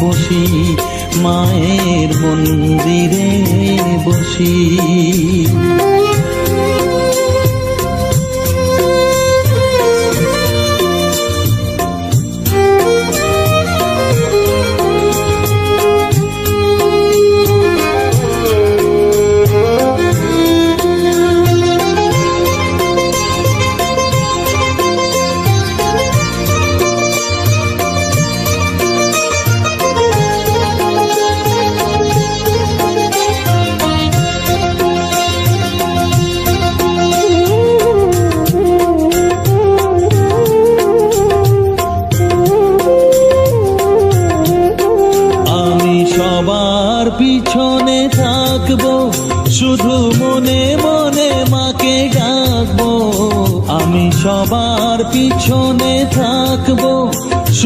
বসি মায়ের মন্দিরে বসি।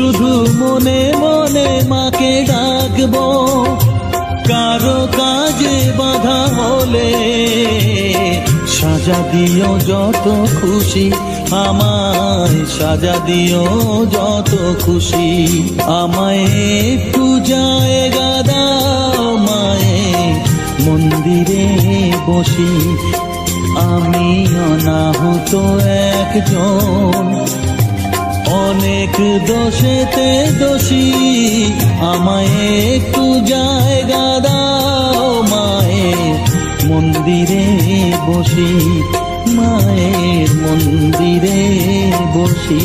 শুধু মনে মনে মাকে ডাকবো, কারও কাজে বাধা হলে সাজা দিও যত খুশি, আমায় সাজা দিও যত খুশি। আমায় একটু জায়গা দাও মায়ে মন্দিরে বসি। আমি অনাহুত একজন। অনেক দোষেতে দোষী। আমায় একটু জায়গা দাও মায়ের মন্দিরে বসি। মায়ের মন্দিরে বসি।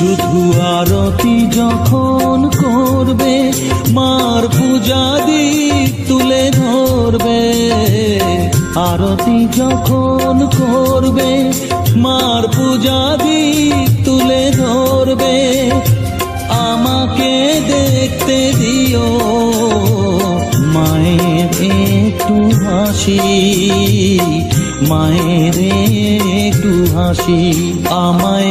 শুধু আরতি যখন করবে, মার পূজা দীপ তুলে ধরবে। আরতি যখন করবে, মার পূজা দীপ তুলে ধরবে। আমাকে দেখতে দিও, মায়ের একটু হাসি, মায়ের একটু হাসি, আমায়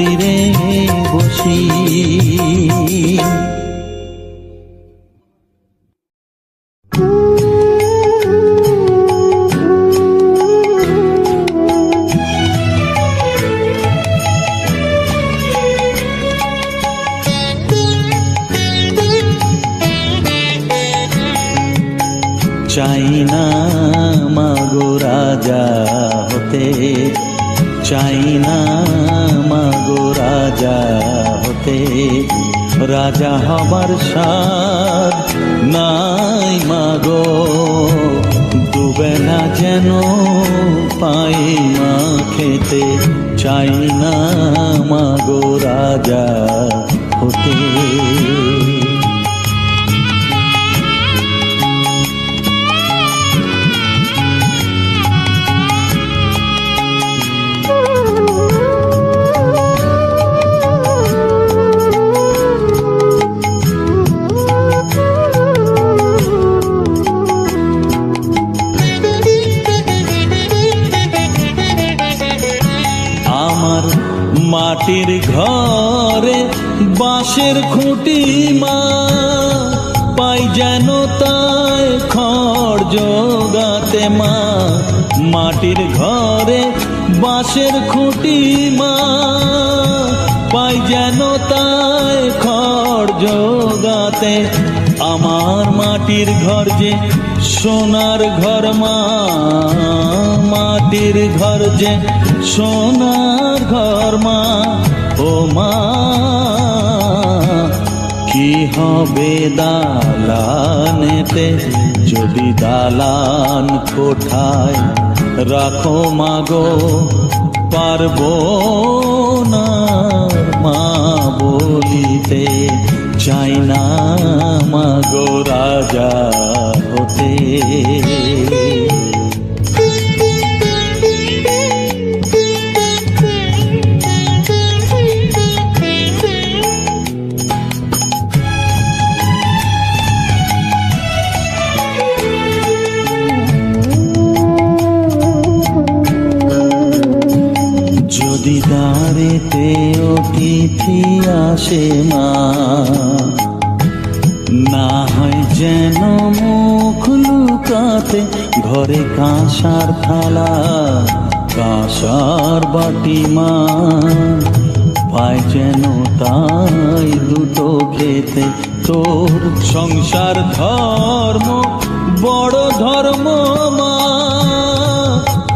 মন্দিরে খেতে চাই না মাগো রাজা হতে মাটির ঘরে বাঁশের খুঁটি মা, পাই যেন তাই খড় জোগাতে মা। মাটির ঘরে বাঁশের খুঁটি মা, পাই যেন তাই খড় জোগাতে। আমার মাটির ঘর যে সোনার ঘর মা, মাটির ঘর যে সোনার ঘর মা, ও মা, কি হবে দালানেতে যদি দালান কোঠায় রাখো মাগো পারব না মা বলিতে। চাই না মাগো রাজা হতে। যদি দাঁড়েতে অতিথি আসে মা। না হয় যেন মুখ লুকাতে ঘরে কাঁসার থালা, কাঁসার বাটি মা। পায় যেন তাই দুটো খেতে তোর সংসার ধর্ম, বড় ধর্ম মা।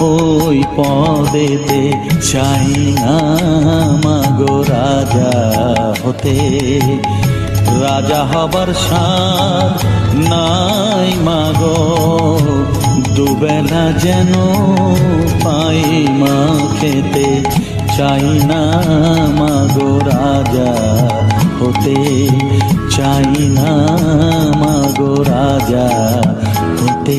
ওই পদেতে চাই না মাগো রাজা হতে। রাজা হবার সার নাই মাগো দুবেলা যেন পাই মা খেতে। চাই না মাগো রাজা হতে, চাই না মাগো রাজা হতে।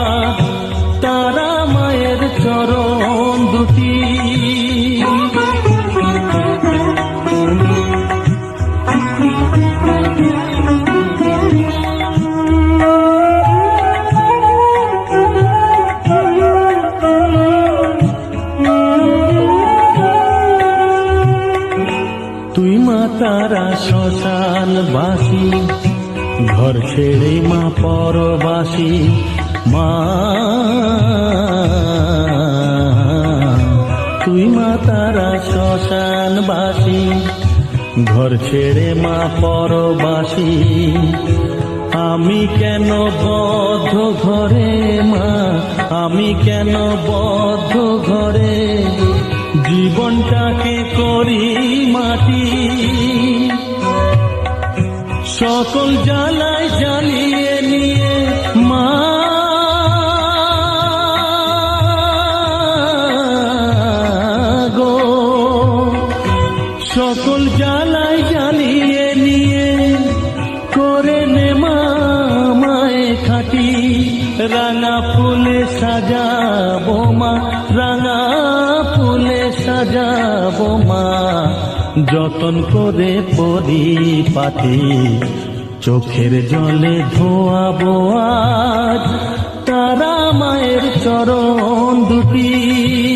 মা। তুই মা তারা শ্মশান বাসি ঘর ছেড়ে মা পরবাসি। আমি কেন বদ্ধ ঘরে মা? আমি কেন বদ্ধ ঘরে? জীবনটাকে করি মাটি। সকল জ্বালায় জ্বালিয়ে সাজাবো মা। যতন করে পরিপাটি চোখের জলে ধোয়াবো আজ। তারা মায়ের চরণ দুটি।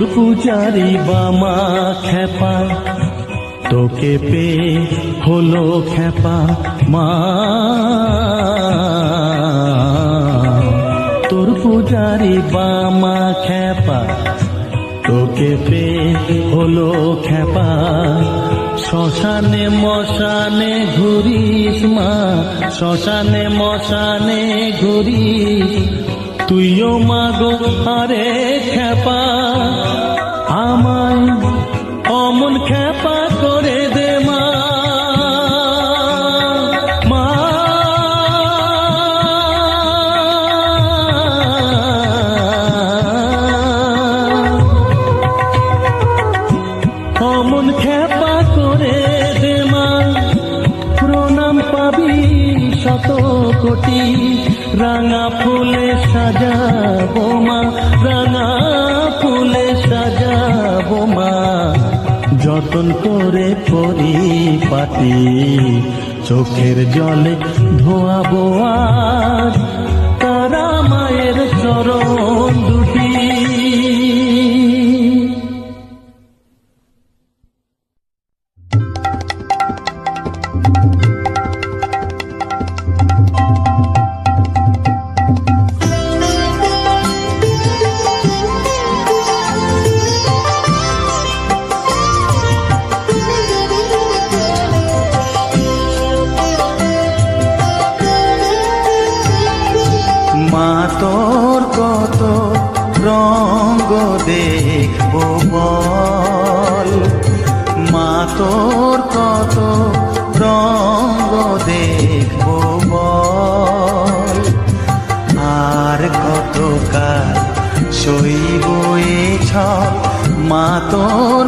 তোর পূজারি বামা খেপা তোকে পে হলো খেপা মা। তোর পূজারি বামা খেপা তোকে পে হলো খেপা শ্মশানে মশানে ঘুরিস মা, শ্মশানে মশানে ঘুরিস তুইও মাগো আরে খেপা চোখের জলে ধোয়াবো আর তারা মায়ের চরণ দুটি। মা মা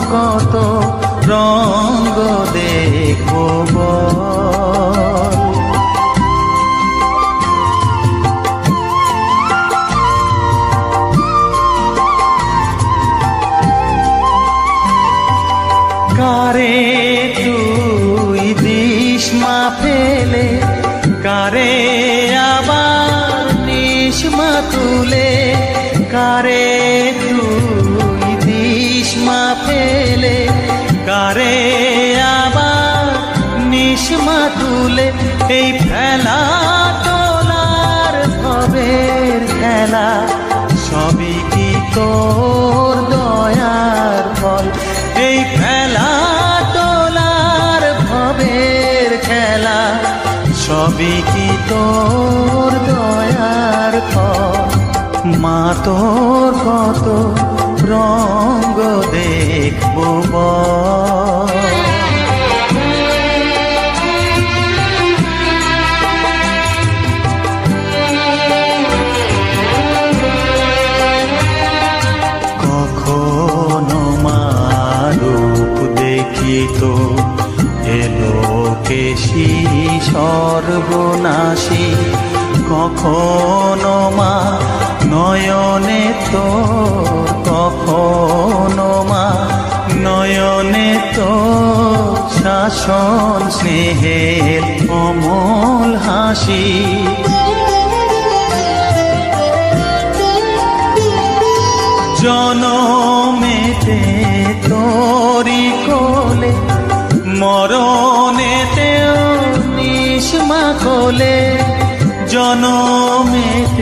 কারে আবার নিস মা তুলে এই ফেলা তোলার ভবের খেলা। সবই কি তোর দয়ার ফল? এই ফেলা তোলার ভবের খেলা। সবই কি তোর দয়ার ফল? মা তোর কত রঙ্গ দেখব বল। জনমেতে তোরি কোলে মরণেতেও নিষ্মা কোলে জনমেতে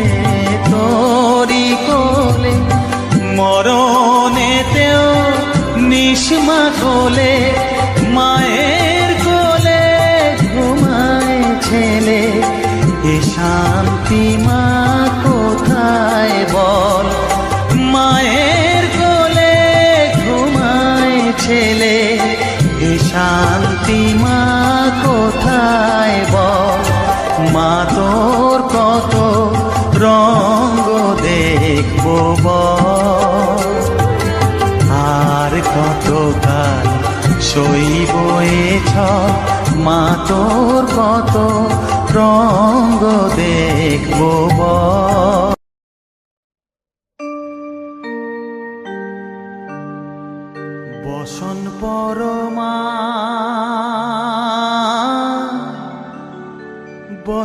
ছেলে এ শান্তি মা কোথায় বল? মা তোর কত রঙ্গ দেখব বল? আর কতকাল সইব এ মা তোর কত রঙ্গ দেখব বল?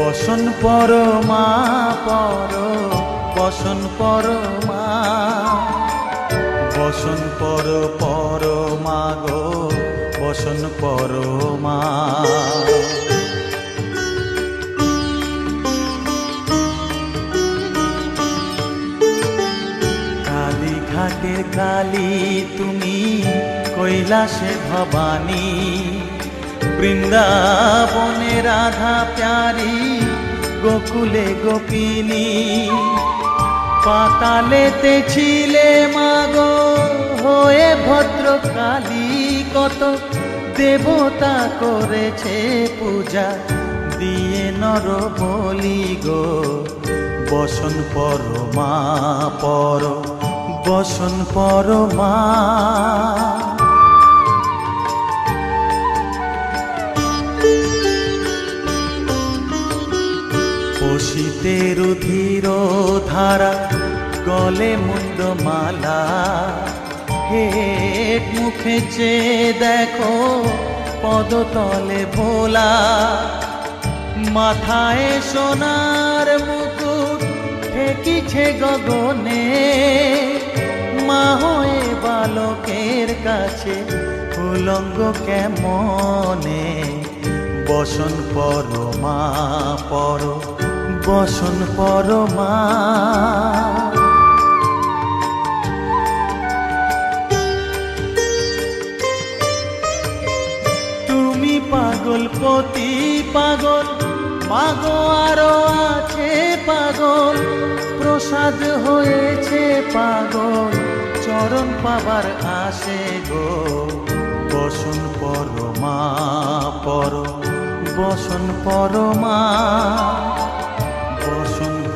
বসন পরমা পর, বসন পরমা। বসন পর পরমা গো, বসন পরমা। কালী ঘাটের কালী তুমি, কৈলাসে ভবানী। বৃন্দাবনে রাধা প্যারি, গোকুলে গোপিনী। পাতালেতে ছিলে মাগো, হয়ে ভদ্রকালী কত দেবতা করেছে পূজা। দিয়ে নর বলি গো, বসন পরমা পর, বসন পরমা পশিতে রুধির ধারা, গলে মুন্ড মালা হেট মুখে চেয়ে দেখো পদতলে ভোলা। মাথায় সোনার মুকুট ঠেকিছে গগনে। মা হয়ে বালকের কাছে উলঙ্গ কেমনে? বসন পর মা পর বসন পরমা। তুমি পাগল পতি পাগল মাগো আরও আছে পাগল। প্রসাদ হয়েছে পাগল, চরণ পাবার আসে গো। বসন পরমা, পর, বসন পরমা।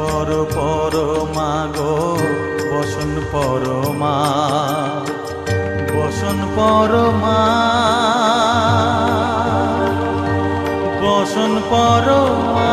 পর পরমা গো বসন পরমা বসন পরমা বসন পরমা